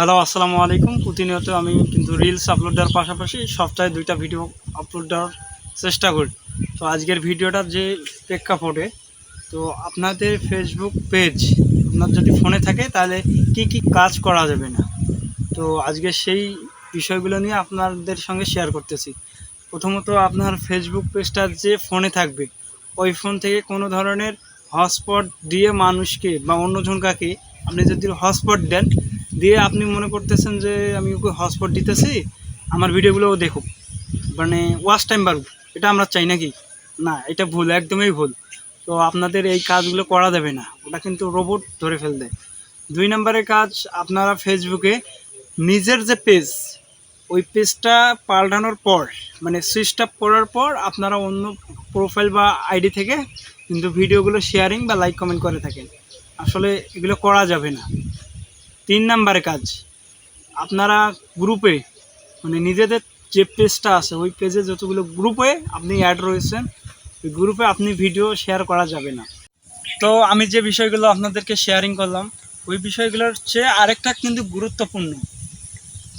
Hello আসসালামু আলাইকুম। প্রতিনিয়ত আমি কিন্তু রিলস আপলোড দেওয়ার পাশাপাশি সপ্তাহে দুইটা ভিডিও আপলোড দেওয়ার চেষ্টা করি। তো আজকের ভিডিওটার যে প্রেক্ষাপটে, তো আপনাদের ফেসবুক পেজ আপনার যদি ফোনে থাকে, তাহলে কি কি কাজ করা যাবে না? তো আজকে সেই বিষয়গুলো নিয়ে আপনাদের সঙ্গে শেয়ার করতেছি। প্রথমত আপনার ফেসবুক পেজটা যে ফোনে থাকবে, ওই ফোন থেকে কোনো ধরনের হটস্পট দিয়ে মানুষকে বা অন্যজনকাকে আপনি যদি হটস্পট দেন দিয়ে আপনি মনে করতেছেন যে আমি ওকে হটস্পট দিতেছি, আমার ভিডিওগুলোও দেখুক। মানে ওয়াচ টাইম বাড়ুক। এটা আমরা চাই নাকি? না, এটা ভুল, একদমই ভুল। তো আপনাদের এই কাজগুলো করা যাবে না। ওটা কিন্তু রোবট ধরে ফেল দেয় দুই নম্বরের কাজ, আপনারা ফেসবুকে নিজের যে পেজ ওই পেজটা পাল্টানোর পর মানে সুইচ অফ করার পর আপনারা অন্য প্রোফাইল বা আইডি থেকে কিন্তু ভিডিওগুলো শেয়ারিং বা লাইক কমেন্ট করে থাকেন। আসলে এগুলো করা যাবে না। তিন নাম্বারে কাজ। আপনারা গ্রুপে মানে নিজেদের যে পেজটা আছে, ওই পেজে যতগুলো গ্রুপে আপনি অ্যাড রয়েছেন, ওই গ্রুপে আপনি ভিডিও শেয়ার করা যাবে না। তো আমি যে বিষয়গুলো আপনাদেরকে শেয়ারিং করলাম, ওই বিষয়গুলোর চেয়ে আরেকটা কিন্তু গুরুত্বপূর্ণ,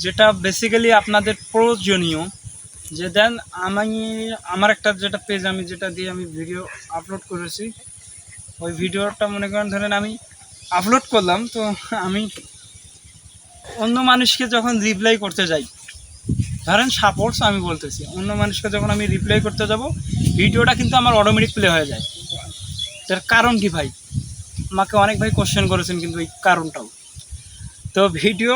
যেটা বেসিক্যালি আপনাদের প্রয়োজনীয়, যে দেন আমি, আমার একটা যেটা পেজ আমি যেটা দিয়ে আমি ভিডিও আপলোড করেছি, ওই ভিডিওটা মনে করেন ধরেন আমি আপলোড করলাম, তো আমি অন্য মানুষকে যখন রিপ্লাই করতে যাই, ধরেন সাপোর্টস আমি বলতেছি, অন্য মানুষকে যখন আমি রিপ্লাই করতে যাব, ভিডিওটা কিন্তু আমার অটোমেটিক প্লে হয়ে যায়। তার কারণ কি ভাই? আমাকে অনেক ভাই কোশ্চেন করেছেন কিন্তু এই কারণটাও। তো ভিডিও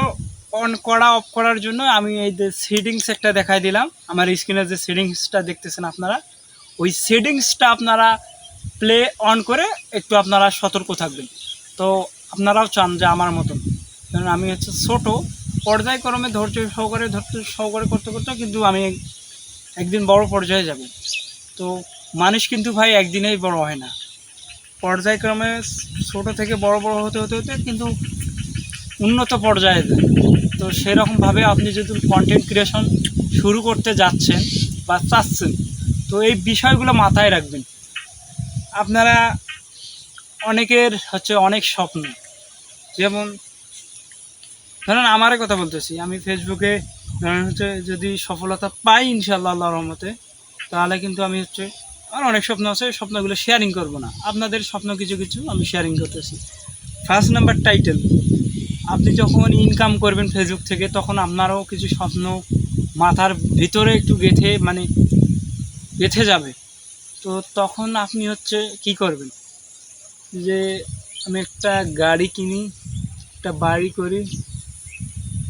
অন করা অফ করার জন্য আমি এই যে সেটিংস একটা দেখাই দিলাম, আমার স্ক্রিনে যে সেটিংসটা দেখতেছেন আপনারা, ওই সেটিংসটা আপনারা প্লে অন করে একটু আপনারা সতর্ক থাকবেন। তো আপনারাও চান যে আমার মতন। কারণ আমি হচ্ছে ছোটো, পর্যায়ক্রমে ধৈর্য সহকারে ধৈর্য সহকারে করতে করতে কিন্তু আমি একদিন বড় পর্যায়ে যাব। তো মানুষ কিন্তু ভাই একদিনেই বড় হয় না। পর্যায়ক্রমে ছোট থেকে বড় বড় হতে হতে হতে কিন্তু উন্নত পর্যায়ে যায়। তো সেরকমভাবে আপনি যদি কন্টেন্ট ক্রিয়েশন শুরু করতে যাচ্ছেন বা চাচ্ছেন, তো এই বিষয়গুলো মাথায় রাখবেন। আপনারা অনেকের হচ্ছে অনেক স্বপ্ন। যেমন ধরেন আমারই কথা বলতেছি, আমি ফেসবুকে ধরেন হচ্ছে যদি সফলতা পাই ইনশাল্লাহ আল্লাহ রহমতে, তাহলে কিন্তু আমি হচ্ছে আর অনেক স্বপ্ন আছে, স্বপ্নগুলো শেয়ারিং করব না। আপনাদের স্বপ্ন কিছু কিছু আমি শেয়ারিং করতেছি। ফার্স্ট নাম্বার টাইটেল আপনি যখন ইনকাম করবেন ফেসবুক থেকে, তখন আপনারও কিছু স্বপ্ন মাথার ভিতরে একটু গেথে মানে গেথে যাবে। তো তখন আপনি হচ্ছে কি করবেন? যে আমি একটা গাড়ি কিনি, একটা বাড়ি করি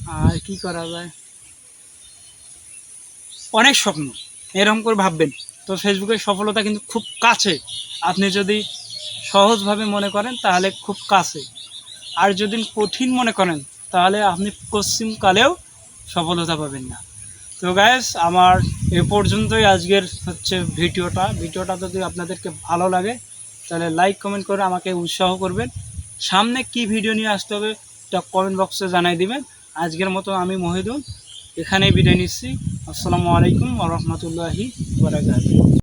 আর কি করা যায়? অনেক স্বপ্ন এরকম করে ভাববেন। তো ফেসবুকের সফলতা কিন্তু খুব কাছে। আপনি যদি সহজভাবে মনে করেন, তাহলে খুব কাছে। আর যদি কঠিন মনে করেন, তাহলে আপনি পশ্চিমকালেও সফলতা পাবেন না। তো গ্যাস আমার এ পর্যন্তই আজকের হচ্ছে ভিডিওটা। ভিডিওটা যদি আপনাদেরকে ভালো লাগে, তাহলে লাইক কমেন্ট করে আমাকে উৎসাহ করবেন। সামনে কি ভিডিও নিয়ে আসতে হবে এটা কমেন্ট বক্সে জানাই দিবেন। আজকের মতো আমি মহিদুল এখানেই বিদায় নিচ্ছি। আসসালামু আলাইকুম রহমতুল্লাহি বারাকাতুহু।